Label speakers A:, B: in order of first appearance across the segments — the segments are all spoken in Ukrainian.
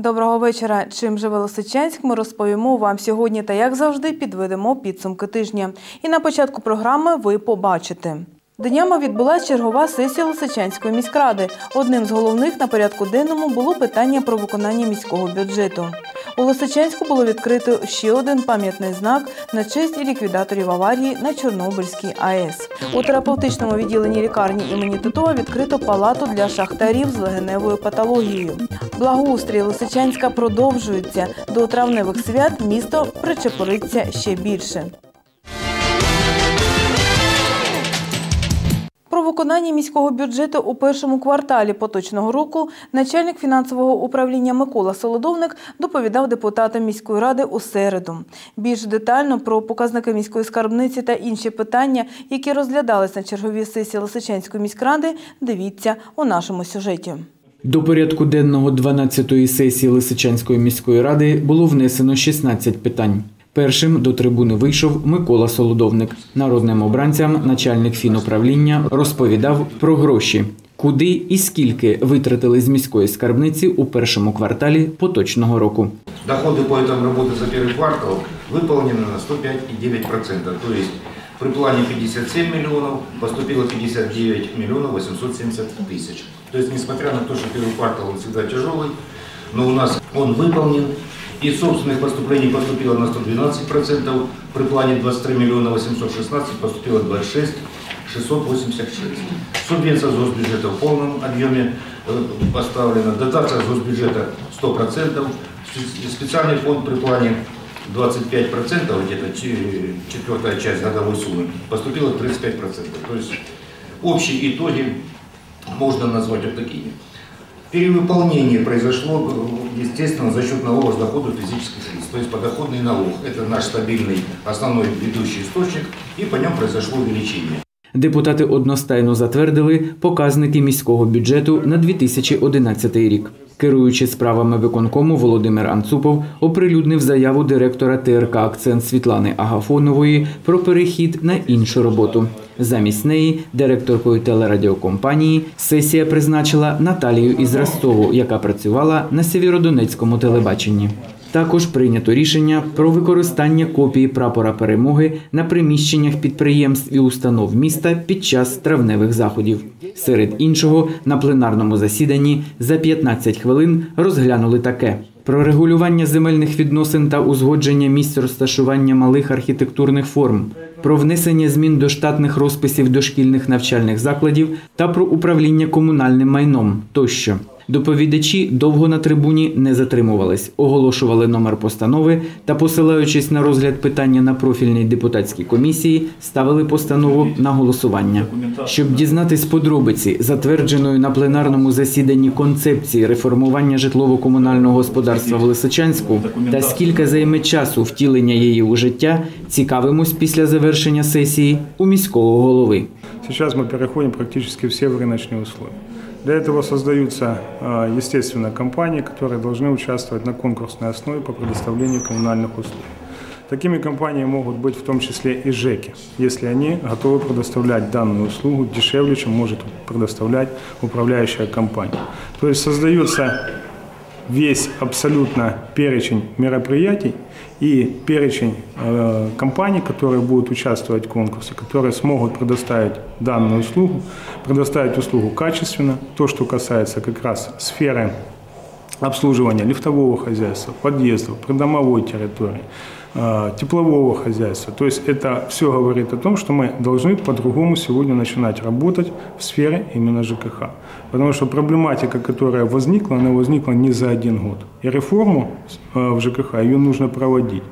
A: Доброго вечора. Чим живе Лисичанськ, ми розповімо вам сьогодні та як завжди підведемо підсумки тижня. І на початку програми ви побачите. Днями відбулася чергова сесія Лисичанської міськради. Одним з головних на порядку денному було питання про виконання міського бюджету. У Лисичанську було відкрито ще один пам'ятний знак на честь ліквідаторів аварії на Чорнобильській АЕС. У терапевтичному відділенні лікарні імені Титова відкрито палату для шахтарів з легеневою патологією. Благоустрій Лисичанська продовжується. До травневих свят місто причепуриться ще більше. Про виконання міського бюджету у першому кварталі поточного року начальник фінансового управління Микола Солодовник доповідав депутатам міської ради у середу. Більш детально про показники міської скарбниці та інші питання, які розглядались на черговій сесії Лисичанської міськради, дивіться у нашому сюжеті.
B: До порядку денного 12-ї сесії Лисичанської міської ради було внесено 16 питань. Першим до трибуни вийшов Микола Солодовник. Народним обранцям начальник фінуправління розповідав про гроші, куди і скільки витратили з міської скарбниці у першому кварталі поточного року.
C: Доходы по итогам работы за первый квартал выполнены на 105,9%. То есть при плане 57 миллионов поступило 59 миллионов 870 тысяч. То есть несмотря на то, что первый квартал он всегда тяжелый, но у нас он выполнен. И собственных поступлений поступило на 112%, при плане 23 миллиона 816 поступило 26 686. Субвенция госбюджета в полном объеме э, поставлена, дотация госбюджета 100%, специальный фонд при плане 25%, где-то че- четвертая часть годовой суммы, поступило 35%. То есть общие итоги можно назвать вот такими. Перевыполнение произошло, э, естественно, за счет налога с дохода физических лиц. То есть подоходный налог – это наш стабильный основной ведущий источник, и по нем произошло увеличение.
B: Депутати одностайно затвердили показники міського бюджету на 2011 рік. Керуючи справами виконкому Володимир Анцупов оприлюднив заяву директора ТРК Акцент Світлани Агафонової про перехід на іншу роботу. Замість неї директоркою телерадіокомпанії сесія призначила Наталію Ізрастову, яка працювала на Сєвєродонецькому телебаченні. Також прийнято рішення про використання копії прапора перемоги на приміщеннях підприємств і установ міста під час травневих заходів. Серед іншого, на пленарному засіданні за 15 хвилин розглянули таке. Про регулювання земельних відносин та узгодження місць розташування малих архітектурних форм, про внесення змін до штатних розписів дошкільних навчальних закладів та про управління комунальним майном тощо. Доповідачі довго на трибуні не затримувались, оголошували номер постанови та, посилаючись на розгляд питання на профільній депутатській комісії, ставили постанову на голосування. Щоб дізнатись подробиці затвердженої на пленарному засіданні концепції реформування житлово-комунального господарства в Лисичанську та скільки займе часу втілення її у життя, цікавимось після завершення сесії у міського голови.
D: Сейчас мы переходим практически все в рыночные условия. Для этого создаются, а, естественно, компании, которые должны участвовать на конкурсной основе по предоставлению коммунальных услуг. Такими компаниями могут быть в том числе и ЖЭКи, если они готовы предоставлять данную услугу дешевле, чем может предоставлять управляющая компания. То есть создается весь абсолютно перечень мероприятий и перечень э, компаний, которые будут участвовать в конкурсе, которые смогут предоставить данную услугу, предоставить услугу качественно, то, что касается как раз сферы обслуживания лифтового хозяйства, подъездов, придомовой территории, теплового хозяйства. То есть это все говорит о том, что мы должны по-другому сегодня начинать работать в сфере именно ЖКХ. Потому что проблематика, которая возникла, она возникла не за один год. И реформу э, в ЖКХ ее нужно проводить.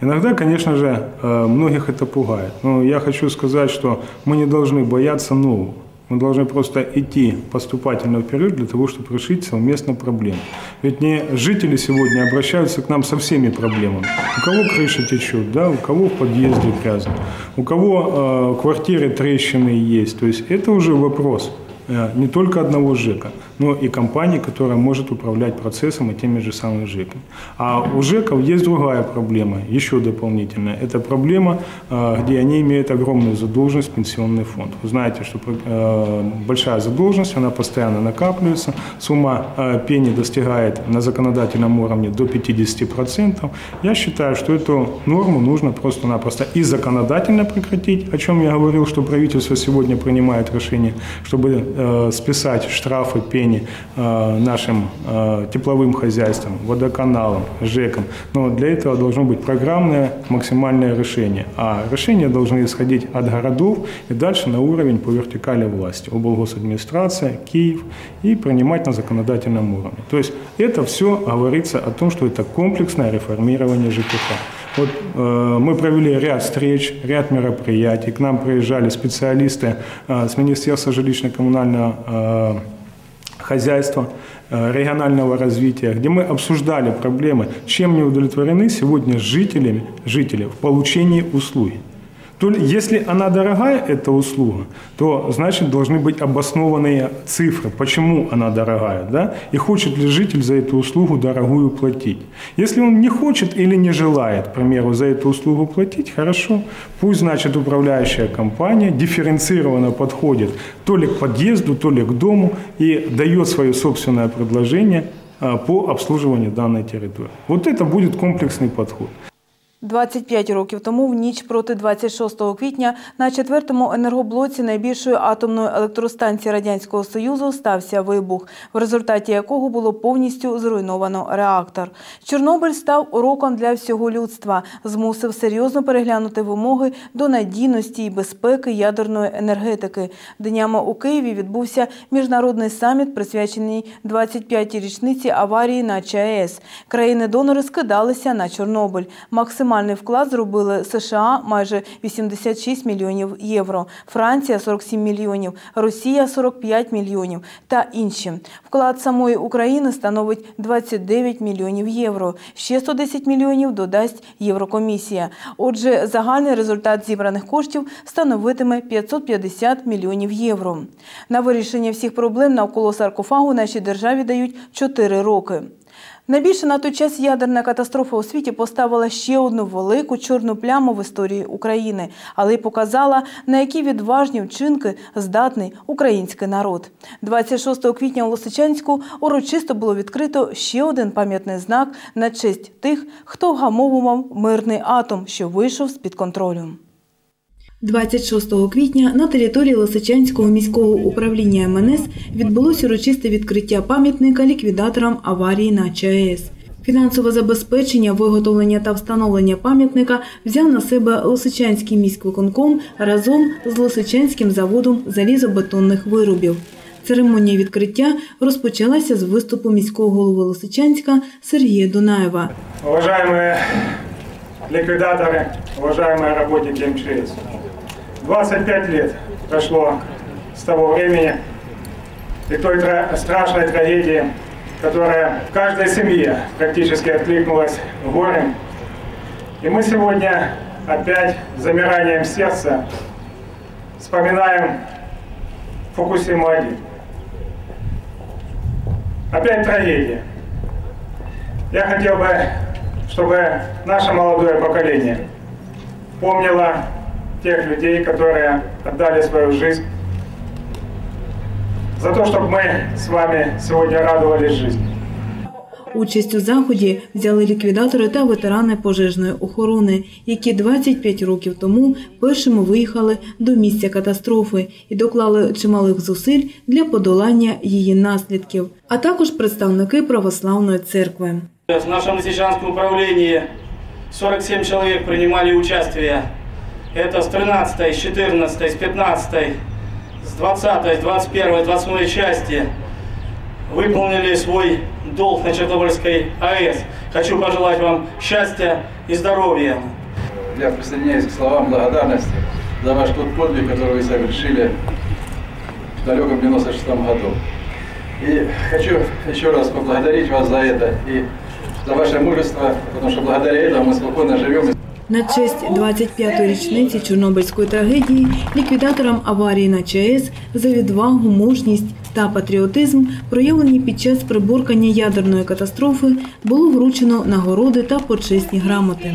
D: Иногда, конечно же, э, многих это пугает. Но я хочу сказать, что мы не должны бояться нового. Мы должны просто идти поступательно вперед для того, чтобы решить совместно проблему. Ведь не жители сегодня обращаются к нам со всеми проблемами. У кого крыша течет, да, у кого в подъезде грязно, у кого э, квартиры трещины есть. То есть это уже вопрос не только одного ЖЭКа, но и компании, которая может управлять процессом и теми же самыми ЖЭКами. А у ЖЭКов есть другая проблема, еще дополнительная. Это проблема, э, где они имеют огромную задолженность пенсионный фонд. Вы знаете, что э, большая задолженность, она постоянно накапливается, сумма э, пени достигает на законодательном уровне до 50%. Я считаю, что эту норму нужно просто-напросто и законодательно прекратить, о чем я говорил, что правительство сегодня принимает решение, чтобы э, списать штрафы пени э, нашим э, тепловым хозяйствам, водоканалам, ЖЭКам. Но для этого должно быть программное максимальное решение. А решения должны исходить от городов и дальше на уровень по вертикали власти. облгосадминистрация, Киев и принимать на законодательном уровне. То есть это все говорится о том, что это комплексное реформирование ЖКХ. Вот э, мы провели ряд встреч, ряд мероприятий. К нам приезжали специалисты э, с Министерства жилищно-коммунального э, хозяйства, э, регионального развития, где мы обсуждали проблемы, чем не удовлетворены сегодня жителями, жители в получении услуги. То ли, если она дорогая, эта услуга, то значит должны быть обоснованные цифры, почему она дорогая, да, и хочет ли житель за эту услугу дорогую платить. Если он не хочет или не желает, к примеру, за эту услугу платить, хорошо, пусть, значит, управляющая компания дифференцированно подходит то ли к подъезду, то ли к дому и дает свое собственное предложение а, по обслуживанию данной территории. Вот это будет комплексный подход.
A: 25 років тому, в ніч проти 26 квітня, на четвертому енергоблоці найбільшої атомної електростанції радянського союзу стався вибух, в результаті якого було повністю зруйновано реактор. Чорнобиль став уроком для всього людства, змусив серйозно переглянути вимоги до надійності і безпеки ядерної енергетики. Днями у Києві відбувся міжнародний саміт, присвячений 25-й річниці аварії на ЧАЕС. Країни-донори скидалися на Чорнобиль. Максимально Максимальний вклад зробили США майже 86 мільйонів євро, Франція 47 мільйонів, Росія 45 мільйонів та інші. Вклад самої України становить 29 мільйонів євро. Ще 110 мільйонів додасть Єврокомісія. Отже, загальний результат зібраних коштів становитиме 550 мільйонів євро. На вирішення всіх проблем навколо саркофагу нашій державі дають 4 роки. Найбільше на той час ядерна катастрофа у світі поставила ще одну велику чорну пляму в історії України, але й показала, на які відважні вчинки здатний український народ. 26 квітня у Лосичанську урочисто було відкрито ще один пам'ятний знак на честь тих, хто вгамовував мирний атом, що вийшов з під контролю. 26 квітня на території Лисичанського міського управління МНС відбулось урочисте відкриття пам'ятника ліквідаторам аварії на ЧАЕС. Фінансове забезпечення, виготовлення та встановлення пам'ятника взяв на себе Лисичанський міськвиконком разом з Лисичанським заводом залізобетонних виробів. Церемонія відкриття розпочалася з виступу міського голови Лисичанська Сергія Дунаєва.
D: Уважаемые ликвидаторы, уважаемые работники МЧС, 25 лет прошло с того времени и той тра- страшной трагедии, которая в каждой семье практически откликнулась горем. И мы сегодня опять с замиранием сердца вспоминаем Фукусиму-1. Опять трагедия. Я хотел бы, чтобы наше молодое поколение помнило тех людей, которые отдали свою жизнь за то, чтобы мы с вами сегодня радовались жизни.
A: Участь у заході взяли ліквідатори та ветерани пожежної охорони, які 25 років тому першими виїхали до місця катастрофи і доклали чималих зусиль для подолання її наслідків, а також представники православної церкви.
E: В нашем Лисичанском управлении 47 человек принимали участие. Это с 13, с 14, с 15, с 20, с 21, 28 части выполнили свой долг на Чернобыльской АЭС. Хочу пожелать вам счастья и здоровья.
F: Я присоединяюсь к словам благодарности за ваш тот подвиг, который вы совершили в далеком 96 году. И хочу еще раз поблагодарить вас за это и за ваше мужество, потому что благодаря этому мы спокойно живем.
A: На честь 25-ї річниці Чорнобильської трагедії ліквідаторам аварії на ЧАЕС за відвагу, мужність та патріотизм, проявлені під час приборкання ядерної катастрофи, було вручено нагороди та почесні грамоти.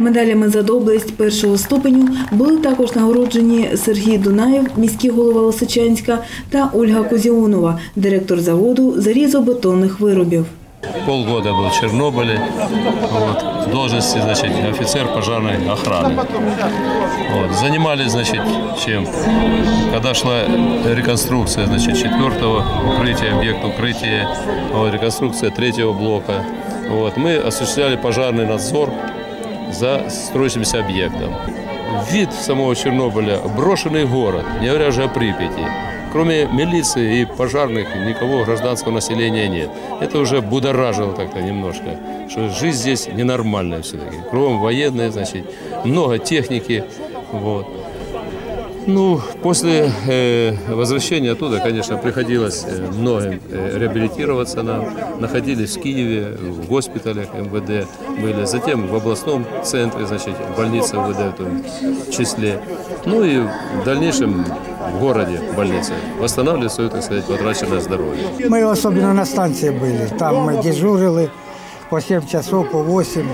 A: Медалями за доблесть першого ступеню були також нагороджені Сергій Дунаєв, міський голова Лисичанська, та Ольга Козіонова, директор заводу зарізобетонних виробів.
G: Полгода был в Чернобыле, вот, в должности, значит, офицер пожарной охраны. Вот, занимались, значит, чем? Когда шла реконструкция, значит, четвертого укрытия, объекта укрытия, вот, реконструкция третьего блока, вот, мы осуществляли пожарный надзор за строящимся объектом. Вид самого Чернобыля – брошенный город, не говоря уже о Припяти. Кроме милиции и пожарных никого гражданского населения нет. Это уже будоражило так-то немножко, что жизнь здесь ненормальная все-таки. Кругом военные, значит, много техники. Вот. Ну, после э, возвращения оттуда, конечно, приходилось э, многим э, реабилитироваться нам. Находились в Киеве, в госпиталях МВД были, затем в областном центре, значит, больница МВД в том числе. Ну и в дальнейшем в городе больнице восстанавливать свое, так сказать, потраченное здоровье.
H: Мы особенно на станции были. Там мы дежурили по 7 часов, по 8.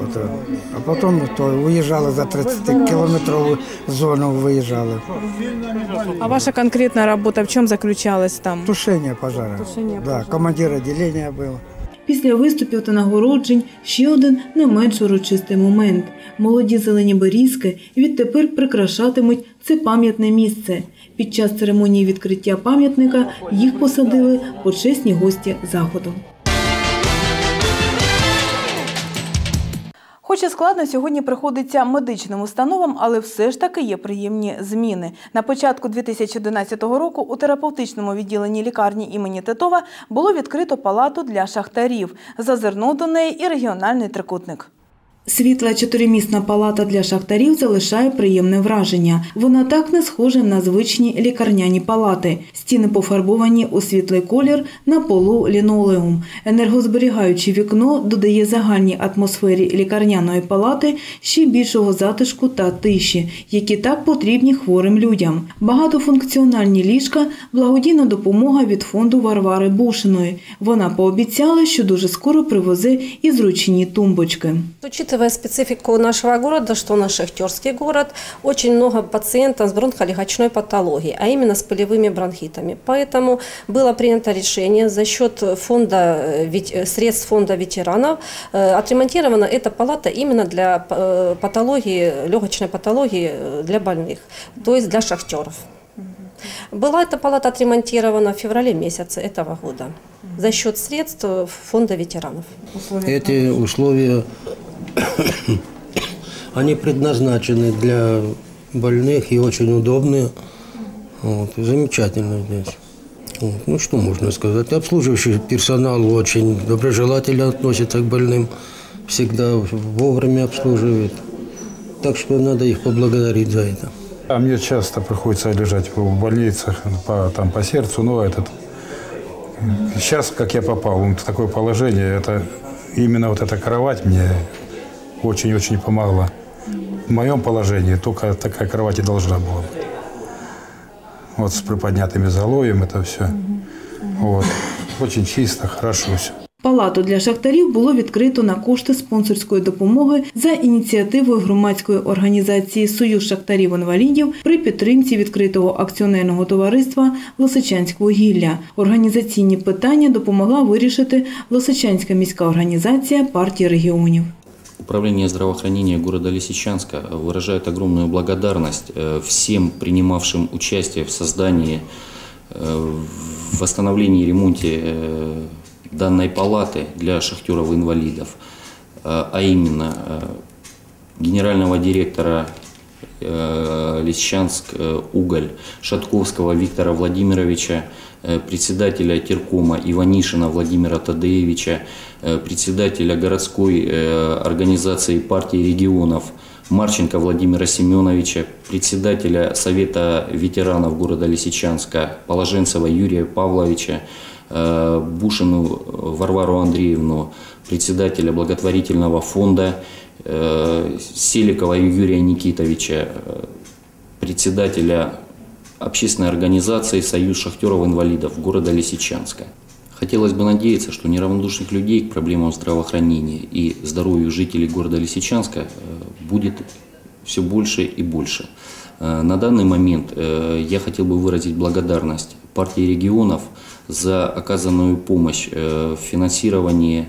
H: Вот, э, а потом то уезжали за 30-километровую зону, выезжали.
A: А ваша конкретна робота в чому заключалась там?
H: Тушение пожара. Да, командир отделения был.
A: Після виступів та нагороджень ще один не менш урочистий момент. Молоді зелені берізки відтепер прикрашатимуть це пам'ятне місце. Під час церемонії відкриття пам'ятника їх посадили почесні гості заходу. Хоч і складно сьогодні приходиться медичним установам, але все ж таки є приємні зміни. На початку 2011 року у терапевтичному відділенні лікарні імені Титова було відкрито палату для шахтарів. Зазирнув до неї і регіональний трикутник. Світла чотиримісна палата для шахтарів залишає приємне враження. Вона так не схожа на звичні лікарняні палати. Стіни пофарбовані у світлий колір, на полу лінолеум. Енергозберігаюче вікно додає загальній атмосфері лікарняної палати ще більшого затишку та тиші, які так потрібні хворим людям. Багатофункціональні ліжка благодійна допомога від фонду Варвари Бушиної. Вона пообіцяла, що дуже скоро привезе і зручні тумбочки.
I: Учитывая специфику нашего города, что у нас шахтерский город, очень много пациентов с бронхолегочной патологией, а именно с пылевыми бронхитами. Поэтому было принято решение за счет фонда, э, э, средств фонда ветеранов э, отремонтирована эта палата именно для патологии, легочной патологии для больных, то есть для шахтеров. Была эта палата отремонтирована в феврале месяце этого года за счет средств фонда ветеранов.
J: Эти условия, они предназначены для больных и очень удобные. Вот, замечательно здесь. Вот, ну, что можно сказать? Обслуживающий персонал очень доброжелательно относится к больным, всегда вовремя обслуживает. Так что надо их поблагодарить за это.
D: А мне часто приходится лежать в больницах по, там, по сердцу, но этот... Сейчас, как я попал в такое положение, это именно вот эта кровать мне очень-очень помогла. В моем положении только такая кровать и должна была быть. Вот с приподнятым изголовьем это все. Вот. Очень чисто, хорошо все.
A: Палату для шахтарів було відкрито на кошти спонсорської допомоги за ініціативою громадської організації Союз шахтарів-інвалідів при підтримці відкритого акціонерного товариства «Лисичанськвугілля». Організаційні питання допомогла вирішити Лисичанська міська організація партії регіонів.
K: Управление здравоохранения города Лисичанска выражает огромную благодарность э, всем принимавшим участие в создании, э, в восстановлении и ремонте э, данной палаты для шахтеров-инвалидов, а именно генерального директора Лисичанск уголь Шатковского Виктора Владимировича, председателя Теркома Иванишина Владимира Тадеевича, э, председателя городской э, организации партии регионов Марченко Владимира Семеновича, председателя Совета ветеранов города Лисичанска Положенцева Юрия Павловича, э, Бушину Варвару Андреевну, председателя благотворительного фонда, э, Селикова Юрия Никитовича, э, председателя общественной организации «Союз шахтеров-инвалидов» города Лисичанска. Хотелось бы надеяться, что неравнодушных людей к проблемам здравоохранения и здоровью жителей города Лисичанска э, будет все больше и больше. Э, На данный момент э, я хотел бы выразить благодарность партии регионов за оказанную помощь в финансировании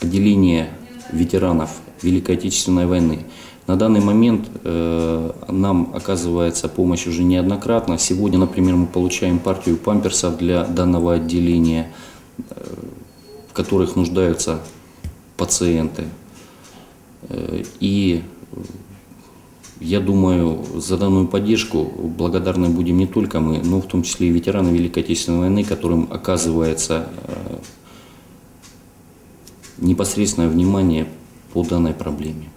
K: отделения ветеранов Великой Отечественной войны. На данный момент э, нам оказывается помощь уже неоднократно. Сегодня, например, мы получаем партию памперсов для данного отделения, э, в которых нуждаются пациенты. Э, и э, я думаю, за данную поддержку благодарны будем не только мы, но в том числе и ветераны Великой Отечественной войны, которым оказывается э, непосредственное внимание по данной проблеме.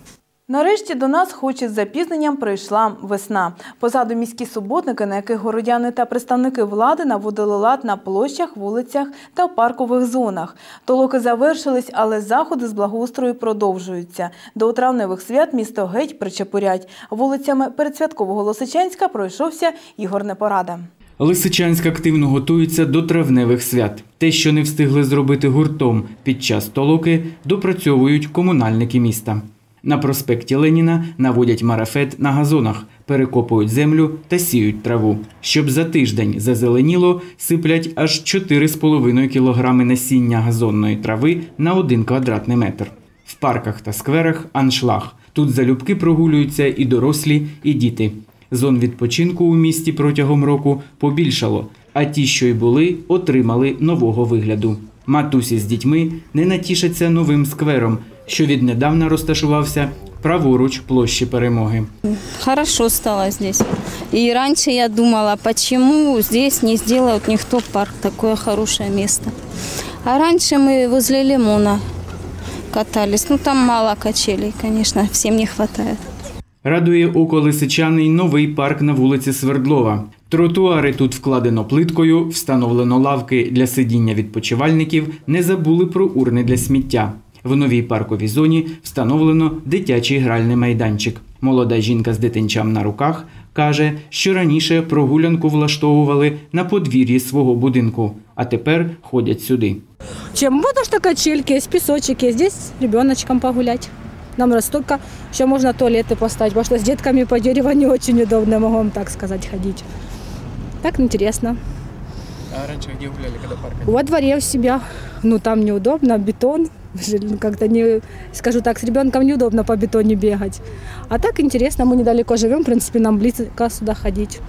A: Нарешті до нас, хоч із запізненням, прийшла весна. Позаду міські суботники, на яких городяни та представники влади наводили лад на площах, вулицях та паркових зонах. Толоки завершились, але заходи з благоустрою продовжуються. До травневих свят місто геть причепурять. Вулицями передсвяткового Лосичанська пройшовся Ігор Непорада.
B: Лисичанськ активно готується до травневих свят. Те, що не встигли зробити гуртом під час толоки, допрацьовують комунальники міста. На проспекті Леніна наводять марафет на газонах, перекопують землю та сіють траву. Щоб за тиждень зазеленіло, сиплять аж 4,5 кілограми насіння газонної трави на 1 квадратний метр. В парках та скверах аншлаг. Тут залюбки прогулюються і дорослі, і діти. Зон відпочинку у місті протягом року побільшало, а ті, що й були, отримали нового вигляду. Матусі з дітьми не натішаться новим сквером, що віднедавна розташувався праворуч площі перемоги.
L: Хорошо стало здесь. И раньше я думала, почему здесь не сделают никто парк, такое хорошее место. А раньше мы возле Лимона катались. Ну, там мало качелей, конечно, всем не хватает.
B: Радує око лисичани й новий парк на вулиці Свердлова. Тротуари тут вкладено плиткою, встановлено лавки для сидіння відпочивальників, не забули про урни для сміття. В новій парковій зоні встановлено дитячий гральний майданчик. Молода жінка з дитинчам на руках каже, що раніше прогулянку влаштовували на подвір'ї свого будинку, а тепер ходять сюди.
M: Чем вот что качельки, песочек, есть здесь ребеночком погулять. Нам настолько, еще можно туалеты поставить, потому что с детками по дереву не очень удобно, вам так сказать, ходить. Так интересно.
N: А раньше где гуляли, когда парк?
M: Во дворе у себя, ну там неудобно, бетон, как-то не, скажу так, с ребенком неудобно по бетоне бегать. А так интересно, мы недалеко живем, в принципе, нам близко сюда ходить.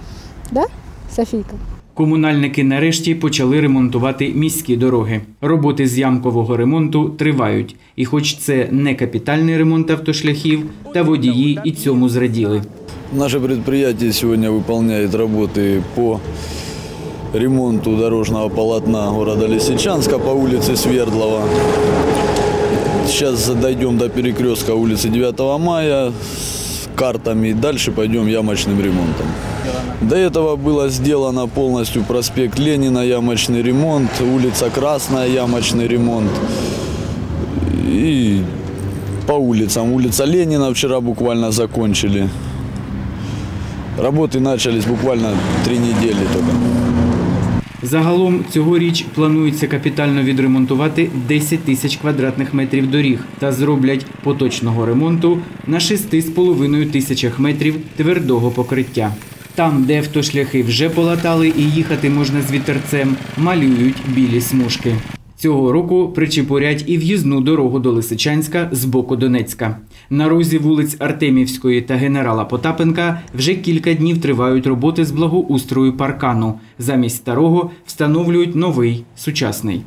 M: Да, Софийка?
B: Комунальники нарешті почали ремонтувати міські дороги. Роботи з ямкового ремонту тривають, і хоч це не капітальний ремонт автошляхів, та водії і цьому зраділи.
O: Наше предприятие сегодня выполняет работы по ремонту дорожного полотна города Лисичанска по улице Свердлова. Сейчас дойдем до перекрестка улицы 9 мая с картами. Дальше пойдем ямочным ремонтом. До этого было сделано полностью проспект Ленина, ямочный ремонт, улица Красная, ямочный ремонт. И по улицам. Улица Ленина вчера буквально закончили. Работы начались буквально три недели только.
B: Загалом цьогоріч планується капітально відремонтувати 10 тисяч квадратних метрів доріг та зроблять поточного ремонту на 6,5 тисячах метрів твердого покриття. Там, де автошляхи вже полатали і їхати можна з вітерцем, малюють білі смужки. Цього року причепурять і в'їзну дорогу до Лисичанська з боку Донецька. На розі вулиць Артемівської та генерала Потапенка вже кілька днів тривають роботи з благоустрою паркану. Замість старого встановлюють новий сучасний.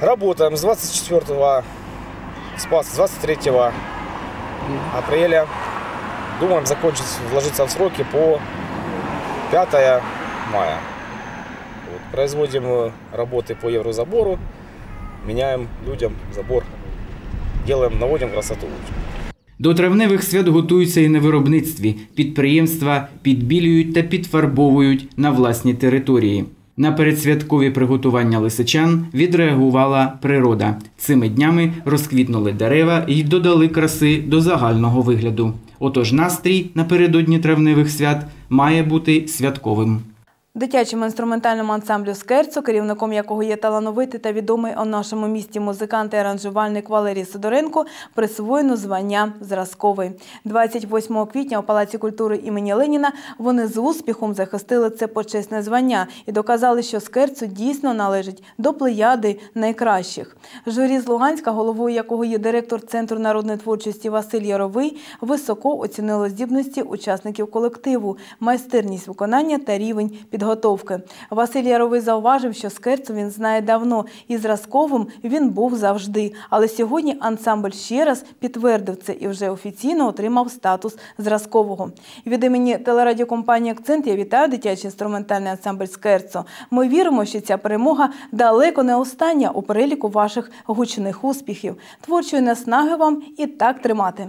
P: Работаем с 24 с 23 апреля. Думаем закончить, вложиться в сроки по 5 мая. Вот, производим работы по еврозабору, меняем людям забор, делаем, наводим красоту.
B: До травневих свят готуються і на виробництві. Підприємства підбілюють та підфарбовують на власній території. На передсвяткові приготування лисичан відреагувала природа. Цими днями розквітнули дерева і додали краси до загального вигляду. Отож, настрій напередодні травневих свят має бути святковим.
A: Дитячому інструментальному ансамблю «Скерцо», керівником якого є талановитий та відомий у нашому місті музикант і аранжувальник Валерій Сидоренко, присвоєно звання «Зразковий». 28 квітня у Палаці культури імені Леніна вони з успіхом захистили це почесне звання і доказали, що «Скерцо» дійсно належить до плеяди найкращих. Журі з Луганська, головою якого є директор Центру народної творчості Василь Яровий, високо оцінило здібності учасників колективу, майстерність виконання та рівень підготовки підготовки. Василь Яровий зауважив, що скерцу він знає давно і зразковим він був завжди. Але сьогодні ансамбль ще раз підтвердив це і вже офіційно отримав статус зразкового. Від імені телерадіокомпанії Акцент я вітаю дитячий інструментальний ансамбль Скерцо. Ми віримо, що ця перемога далеко не остання у переліку ваших гучних успіхів. Творчої наснаги вам і так тримати.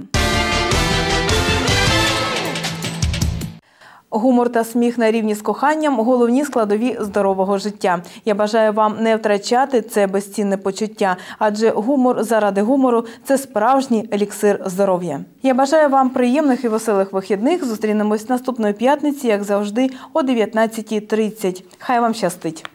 A: Гумор та сміх на рівні з коханням головні складові здорового життя. Я бажаю вам не втрачати це безцінне почуття, адже гумор заради гумору це справжній еліксир здоров'я. Я бажаю вам приємних і веселих вихідних. Зустрінемось наступної п'ятниці, як завжди, о 19.30. Хай вам щастить!